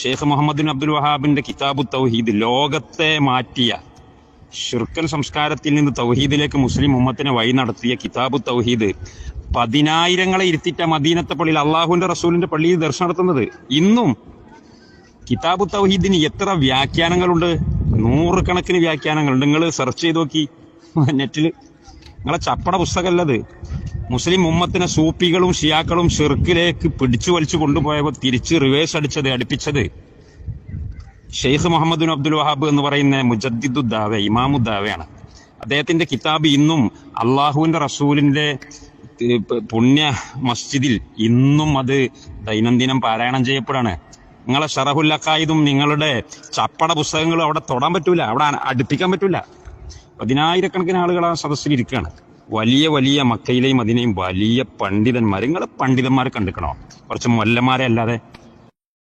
Sheikh Muhammad bin Abdul വഹാബിന്റെ കിതാബു തൗഹീദ് ലോകത്തെ മാറ്റിയ ഷിർക്കൻ സംസ്കാരത്തിൽ നിന്ന് തൗഹീദിലേക്ക് മുസ്ലിം ഉമ്മത്തിനെ വഴി നടത്തിയ കിതാബു തൗഹീദ് പതിനായിരങ്ങളെ ഇരുത്തിട്ട മദീനത്തെ പള്ളിയിൽ അള്ളാഹുവിന്റെ റസൂലിന്റെ പള്ളിയിൽ ദർശനം നടത്തുന്നത്. ഇന്നും കിതാബു തൗഹീദിന് എത്ര വ്യാഖ്യാനങ്ങളുണ്ട്? നൂറുകണക്കിന് വ്യാഖ്യാനങ്ങളുണ്ട്. നിങ്ങൾ സെർച്ച് ചെയ്ത് നോക്കി. നെറ്റിൽ നിങ്ങളെ ചപ്പട പുസ്തകമല്ലത് മുസ്ലിം ഉമ്മത്തിനെ സൂപ്പികളും ഷിയാക്കളും ഷിർക്കിലേക്ക് പിടിച്ചു വലിച്ചു കൊണ്ടുപോയപ്പോൾ തിരിച്ച് റിവേഴ്സ് അടിച്ചത് അടുപ്പിച്ചത്. ഷെയ്ഖ് മുഹമ്മദ് അബ്ദുൽ വഹാബ് എന്ന് പറയുന്ന മുജദ്ദിദുദ്ദാവെ ഇമാമുദ്ദാവയാണ് അദ്ദേഹത്തിന്റെ കിതാബ് ഇന്നും അള്ളാഹുവിന്റെ റസൂലിന്റെ പുണ്യ മസ്ജിദിൽ ഇന്നും അത് ദൈനംദിനം പാരായണം ചെയ്യപ്പെടാണ് നിങ്ങളെ ഷറഹുല്ലക്കായതും നിങ്ങളുടെ ചപ്പട പുസ്തകങ്ങളും അവിടെ തൊടാൻ പറ്റൂല അവിടെ അടുപ്പിക്കാൻ പറ്റൂല. പതിനായിരക്കണക്കിന് ആളുകൾ ആ സദസ്സിൽ ഇരിക്കുകയാണ്. വലിയ വലിയ മക്കയിലെയും അതിനെയും വലിയ പണ്ഡിതന്മാർ നിങ്ങൾ പണ്ഡിതന്മാരെ കണ്ടിക്കണോ? കുറച്ച് മൊല്ലന്മാരെ അല്ലാതെ